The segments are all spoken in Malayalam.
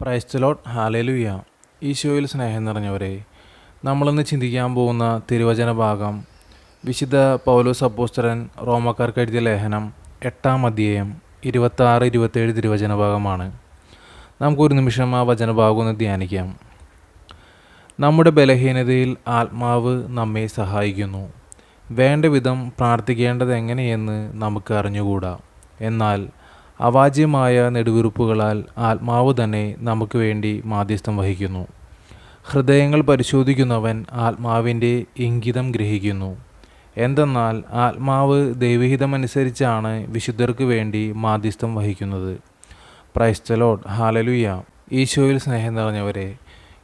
പ്രൈസ്തലോട്ട് ഹാലലുയ ഈശോയിൽ സ്നേഹം നിറഞ്ഞവരെ നമ്മളിന്ന് ചിന്തിക്കാൻ പോകുന്ന തിരുവചന ഭാഗം വിശുദ്ധ പൗലോസ് അപ്പോസ്തലൻ റോമക്കാർക്ക് എഴുതിയ ലേഖനം എട്ടാം അധ്യായം ഇരുപത്താറ് ഇരുപത്തേഴ് തിരുവചന ഭാഗമാണ്. നമുക്കൊരു നിമിഷം ആ വചനഭാഗം ഒന്ന് ധ്യാനിക്കാം. നമ്മുടെ ബലഹീനതയിൽ ആത്മാവ് നമ്മെ സഹായിക്കുന്നു. വേണ്ട വിധം പ്രാർത്ഥിക്കേണ്ടത് എങ്ങനെയെന്ന് നമുക്ക് അറിഞ്ഞുകൂടാ? എന്നാൽ അവാജ്യമായ നെടുവീർപ്പുകളാൽ ആത്മാവ് തന്നെ നമുക്ക് വേണ്ടി മാധ്യസ്ഥം വഹിക്കുന്നു. ഹൃദയങ്ങൾ പരിശോധിക്കുന്നവൻ ആത്മാവിന്റെ ഇംഗിതം ഗ്രഹിക്കുന്നു. എന്തെന്നാൽ ആത്മാവ് ദൈവഹിതമനുസരിച്ചാണ് വിശുദ്ധർക്ക് വേണ്ടി മാധ്യസ്ഥം വഹിക്കുന്നത്. പ്രൈസ്തലോട്ട് ഹാലലുയ ഈശോയിൽ സ്നേഹം നിറഞ്ഞവരെ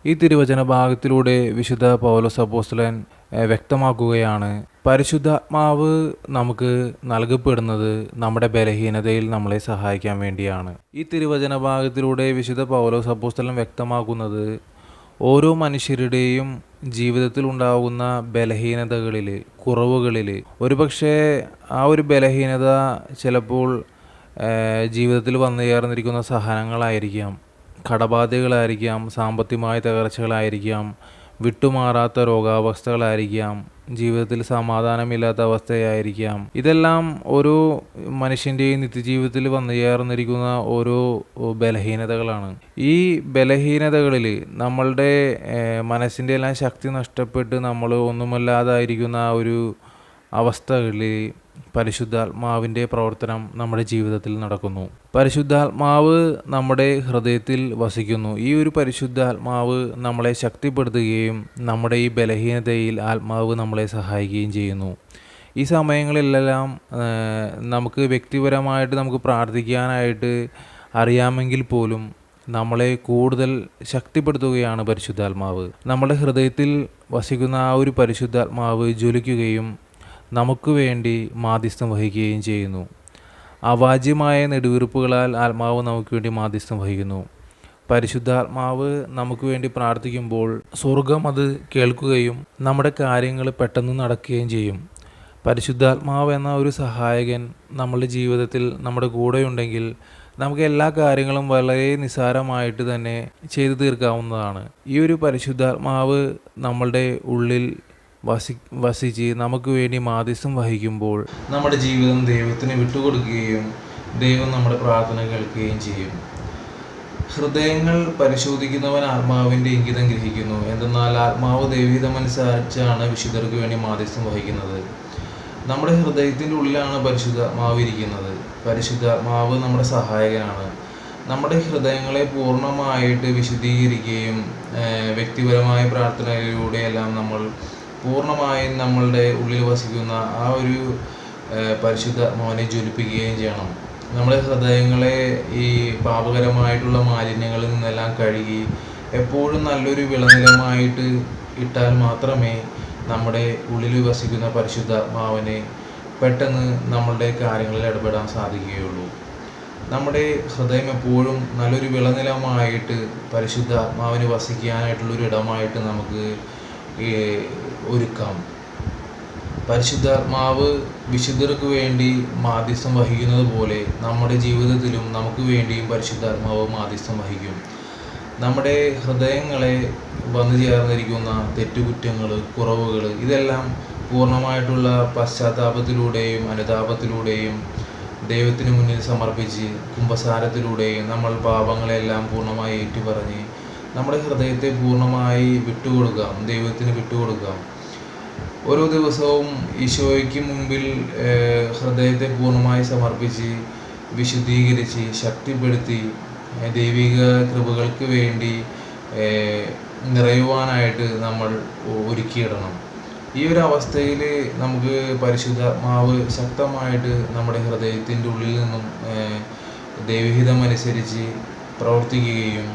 ഈ തിരുവചന ഭാഗത്തിലൂടെ വിശുദ്ധ പൗലോസ് അപ്പോസ്തലൻ ഏഹ്, വ്യക്തമാക്കുകയാണ്. പരിശുദ്ധാത്മാവ് നമുക്ക് നൽകപ്പെടുന്നത് നമ്മുടെ ബലഹീനതയിൽ നമ്മളെ സഹായിക്കാൻ വേണ്ടിയാണ്. ഈ തിരുവചന ഭാഗത്തിലൂടെ വിശുദ്ധ പൗലോസ് അപ്പോസ്തലൻ വ്യക്തമാക്കുന്നത് ഓരോ മനുഷ്യരുടെയും ജീവിതത്തിൽ ഉണ്ടാകുന്ന ബലഹീനതകളിൽ കുറവുകളിൽ. ഒരുപക്ഷെ ആ ഒരു ബലഹീനത ചിലപ്പോൾ ജീവിതത്തിൽ വന്നു ചേർന്നിരിക്കുന്ന സഹനങ്ങളായിരിക്കാം കടബാധ്യതകളായിരിക്കാം സാമ്പത്തികമായ തകർച്ചകളായിരിക്കാം വിട്ടുമാറാത്ത രോഗാവസ്ഥകളായിരിക്കാം ജീവിതത്തിൽ സമാധാനമില്ലാത്ത അവസ്ഥയായിരിക്കാം. ഇതെല്ലാം ഒരു മനുഷ്യന്റെയും നിത്യജീവിതത്തിൽ വന്നു ചേർന്നിരിക്കുന്ന ഓരോ ബലഹീനതകളാണ്. ഈ ബലഹീനതകളിൽ നമ്മളുടെ മനസ്സിന്റെ എല്ലാം ശക്തി നഷ്ടപ്പെട്ട് നമ്മൾ ഒന്നുമല്ലാതായിരിക്കുന്ന ഒരു അവസ്ഥകളിൽ പരിശുദ്ധാത്മാവിന്റെ പ്രവർത്തനം നമ്മുടെ ജീവിതത്തിൽ നടക്കുന്നു. പരിശുദ്ധാത്മാവ് നമ്മുടെ ഹൃദയത്തിൽ വസിക്കുന്നു. ഈ ഒരു പരിശുദ്ധാത്മാവ് നമ്മളെ ശക്തിപ്പെടുത്തുകയും നമ്മുടെ ഈ ബലഹീനതയിൽ ആത്മാവ് നമ്മളെ സഹായിക്കുകയും ചെയ്യുന്നു. ഈ സമയങ്ങളിലെല്ലാം നമുക്ക് വ്യക്തിപരമായിട്ട് നമുക്ക് പ്രാർത്ഥിക്കാനായിട്ട് അറിയാമെങ്കിൽ പോലും നമ്മളെ കൂടുതൽ ശക്തിപ്പെടുത്തുകയാണ് പരിശുദ്ധാത്മാവ്. നമ്മുടെ ഹൃദയത്തിൽ വസിക്കുന്ന ആ ഒരു പരിശുദ്ധാത്മാവ് ജ്വലിക്കുകയും നമുക്ക് വേണ്ടി മാധ്യസ്ഥം വഹിക്കുകയും ചെയ്യുന്നു. അവാജ്യമായ നെടുവീർപ്പുകളാൽ ആത്മാവ് നമുക്ക് വേണ്ടി മാധ്യസ്ഥം വഹിക്കുന്നു. പരിശുദ്ധാത്മാവ് നമുക്ക് വേണ്ടി പ്രാർത്ഥിക്കുമ്പോൾ സ്വർഗം അത് കേൾക്കുകയും നമ്മുടെ കാര്യങ്ങൾ പെട്ടെന്ന് നടക്കുകയും ചെയ്യും. പരിശുദ്ധാത്മാവ് എന്ന ഒരു സഹായകൻ നമ്മളുടെ ജീവിതത്തിൽ നമ്മുടെ കൂടെയുണ്ടെങ്കിൽ നമുക്ക് എല്ലാ കാര്യങ്ങളും വളരെ നിസ്സാരമായിട്ട് തന്നെ ചെയ്തു തീർക്കാവുന്നതാണ്. ഈ ഒരു പരിശുദ്ധാത്മാവ് നമ്മളുടെ ഉള്ളിൽ വസി വസിച്ച് നമുക്ക് വേണ്ടി മാധ്യസ്ഥം വഹിക്കുമ്പോൾ നമ്മുടെ ജീവിതം ദൈവത്തിന് വിട്ടുകൊടുക്കുകയും ദൈവം നമ്മുടെ പ്രാർത്ഥന കേൾക്കുകയും ചെയ്യും. ഹൃദയങ്ങൾ പരിശോധിക്കുന്നവൻ ആത്മാവിന്റെ ഇംഗിതം ഗ്രഹിക്കുന്നു. എന്തെന്നാൽ ആത്മാവ് ദൈവഹിതമനുസരിച്ചാണ് വിശുദ്ധർക്ക് വേണ്ടി മാധ്യസ്ഥം വഹിക്കുന്നത്. നമ്മുടെ ഹൃദയത്തിന്റെ ഉള്ളിലാണ് പരിശുദ്ധാത്മാവ് ഇരിക്കുന്നത്. പരിശുദ്ധാത്മാവ് നമ്മുടെ സഹായകനാണ്. നമ്മുടെ ഹൃദയങ്ങളെ പൂർണമായിട്ട് വിശദീകരിക്കുകയും വ്യക്തിപരമായ പ്രാർത്ഥനയിലൂടെയെല്ലാം നമ്മൾ പൂർണമായും നമ്മളുടെ ഉള്ളിൽ വസിക്കുന്ന ആ ഒരു പരിശുദ്ധ മോനെ ജ്വലിപ്പിക്കുകയും ചെയ്യണം. നമ്മുടെ ഹൃദയങ്ങളെ ഈ പാപകരമായിട്ടുള്ള മാലിന്യങ്ങളിൽ നിന്നെല്ലാം കഴുകി എപ്പോഴും നല്ലൊരു വിളനിലമായിട്ട് ഇട്ടാൽ മാത്രമേ നമ്മുടെ ഉള്ളിൽ വസിക്കുന്ന പരിശുദ്ധ മാവനെ പെട്ടെന്ന് നമ്മളുടെ കാര്യങ്ങളിൽ ഇടപെടാൻ സാധിക്കുകയുള്ളൂ. നമ്മുടെ ഹൃദയം എപ്പോഴും നല്ലൊരു വിളനിലമായിട്ട് പരിശുദ്ധാത്മാവിന് വസിക്കാനായിട്ടുള്ളൊരു ഇടമായിട്ട് നമുക്ക് ഒരുക്കാം. പരിശുദ്ധാത്മാവ് വിശുദ്ധർക്ക് വേണ്ടി മാധ്യസ്ഥം വഹിക്കുന്നത് പോലെ നമ്മുടെ ജീവിതത്തിലും നമുക്ക് വേണ്ടിയും പരിശുദ്ധാത്മാവ് മാധ്യസ്ഥം വഹിക്കും. നമ്മുടെ ഹൃദയങ്ങളെ വന്നു ചേർന്നിരിക്കുന്ന തെറ്റുകുറ്റങ്ങൾ കുറവുകൾ ഇതെല്ലാം പൂർണമായിട്ടുള്ള പശ്ചാത്താപത്തിലൂടെയും അനുതാപത്തിലൂടെയും ദൈവത്തിന് മുന്നിൽ സമർപ്പിച്ച് കുംഭസാരത്തിലൂടെയും നമ്മൾ പാപങ്ങളെല്ലാം പൂർണമായി ഏറ്റുപറഞ്ഞ് നമ്മുടെ ഹൃദയത്തെ പൂർണമായി വിട്ടുകൊടുക്കാം ദൈവത്തിന് വിട്ടുകൊടുക്കാം ഓരോ ദിവസവും ഈശോയ്ക്ക് മുമ്പിൽ ഹൃദയത്തെ പൂർണമായി സമർപ്പിച്ച് വിശുദ്ധീകരിച്ച് ശക്തിപ്പെടുത്തി ദൈവിക കൃപകൾക്ക് വേണ്ടി നിറയുവാനായിട്ട് നമ്മൾ ഒരുക്കിയിടണം. ഈ ഒരു അവസ്ഥയിൽ നമുക്ക് പരിശുദ്ധാത്മാവ് ശക്തമായിട്ട് നമ്മുടെ ഹൃദയത്തിന്റെ ഉള്ളിൽ നിന്നും ദൈവഹിതമനുസരിച്ച് പ്രവർത്തിക്കുകയും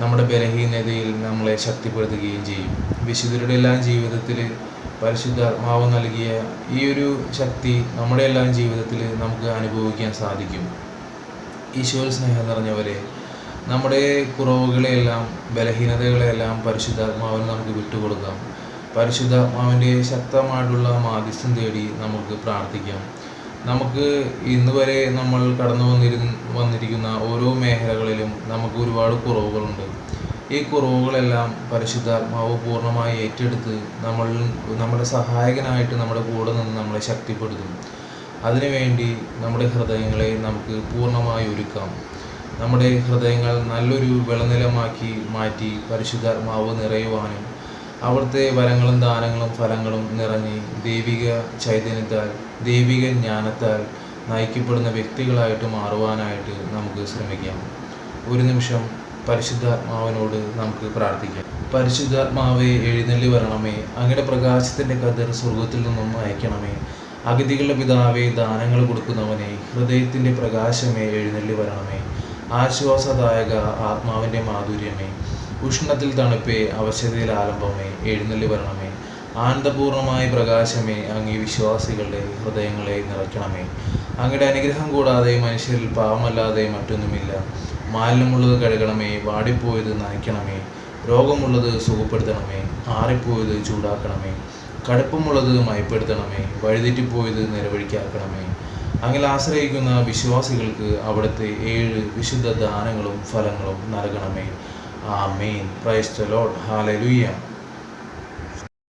നമ്മുടെ ബലഹീനതയിൽ നമ്മളെ ശക്തിപ്പെടുത്തുകയും ചെയ്യും. വിശുദ്ധരുടെ എല്ലാം ജീവിതത്തിൽ പരിശുദ്ധാത്മാവ് നൽകിയ ഈ ഒരു ശക്തി നമ്മുടെ എല്ലാം ജീവിതത്തിൽ നമുക്ക് അനുഭവിക്കാൻ സാധിക്കും. ഈശോയിൽ സ്നേഹം നിറഞ്ഞവരെ നമ്മുടെ കുറവുകളെയെല്ലാം ബലഹീനതകളെല്ലാം പരിശുദ്ധാത്മാവിന് നമുക്ക് വിട്ടുകൊടുക്കാം. പരിശുദ്ധാത്മാവിന്റെ ശക്തമായിട്ടുള്ള മാധ്യസ്ഥം തേടി നമുക്ക് പ്രാർത്ഥിക്കാം. നമുക്ക് ഇന്ന് വരെ നമ്മൾ കടന്നു വന്നിരു വന്നിരിക്കുന്ന ഓരോ മേഖലകളിലും നമുക്ക് ഒരുപാട് കുറവുകളുണ്ട്. ഈ കുറവുകളെല്ലാം പരിശുദ്ധാത്മാവ് പൂർണമായി ഏറ്റെടുത്ത് നമ്മൾ നമ്മുടെ സഹായകനായിട്ട് നമ്മുടെ കൂടെ നിന്ന് നമ്മളെ ശക്തിപ്പെടുത്തും. അതിനുവേണ്ടി നമ്മുടെ ഹൃദയങ്ങളെ നമുക്ക് പൂർണമായി ഒരുക്കാം. നമ്മുടെ ഹൃദയങ്ങൾ നല്ലൊരു വിളനിലമാക്കി മാറ്റി പരിശുദ്ധാത്മാവ് നിറയുവാനും അവിടുത്തെ വരങ്ങളും ദാനങ്ങളും ഫലങ്ങളും നിറഞ്ഞ് ദൈവിക ചൈതന്യത്താൽ ദൈവിക ജ്ഞാനത്താൽ നയിക്കപ്പെടുന്ന വ്യക്തികളായിട്ട് മാറുവാനായിട്ട് നമുക്ക് ശ്രമിക്കാം. ഒരു നിമിഷം പരിശുദ്ധാത്മാവിനോട് നമുക്ക് പ്രാർത്ഥിക്കാം. പരിശുദ്ധാത്മാവെ എഴുന്നള്ളി വരണമേ. അങ്ങയുടെ പ്രകാശത്തിന്റെ കതിർ സ്വർഗത്തിൽ നിന്നും അയക്കണമേ. അഗതികളുടെ പിതാവെ ദാനങ്ങൾ കൊടുക്കുന്നവനെ ഹൃദയത്തിന്റെ പ്രകാശമേ എഴുന്നള്ളി വരണമേ. ആശ്വാസദായക ആത്മാവിന്റെ മാധുര്യമേ. ഉഷ്ണത്തിൽ തണുപ്പേ അവശതയിൽ ആലംബമേ എഴുന്നള്ളി വരണമേ. ആനന്ദപൂർണമായ പ്രകാശമേ അങ്ങേ വിശ്വാസികളുടെ ഹൃദയങ്ങളെ നിറയ്ക്കണമേ. അങ്ങയുടെ അനുഗ്രഹം കൂടാതെ മനുഷ്യരിൽ പാവമല്ലാതെ മറ്റൊന്നുമില്ല. മാലിന്യമുള്ളത് കഴുകണമേ വാടിപ്പോയത് നനയ്ക്കണമേ. രോഗമുള്ളത് സുഖപ്പെടുത്തണമേ ആറിപ്പോയത് ചൂടാക്കണമേ. കടുപ്പമുള്ളത് മയപ്പെടുത്തണമേ വഴിതെറ്റിപ്പോയത് നിലവഴിക്കാക്കണമേ അങ്ങനെ ആശ്രയിക്കുന്ന വിശ്വാസികൾക്ക് അവിടുത്തെ ഏഴ് വിശുദ്ധ ദാനങ്ങളും ഫലങ്ങളും നൽകണമേ. ആമേൻ. പ്രൈസ് ദ ലോർഡ് ഹാലലുയ്യ